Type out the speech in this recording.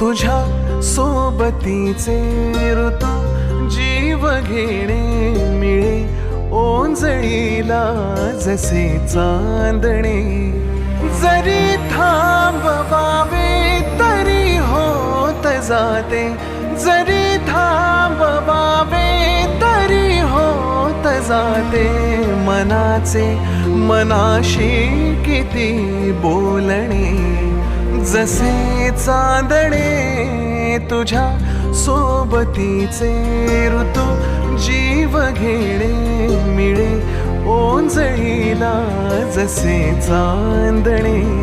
तुझ्या सोबतीचे ऋतू जीव घेणे मिळे. ओंजळीला जसे चांदणे. जरी थांबवावे तरी होत जाते. जरी थांबवावे तरी होत जाते. मनाचे मनाशी किती बोलणे. जसे चांदणे तुझ्या सोबतीचे ऋतू जीव घेणे मिळे ओंजळीला जसे चांदणे.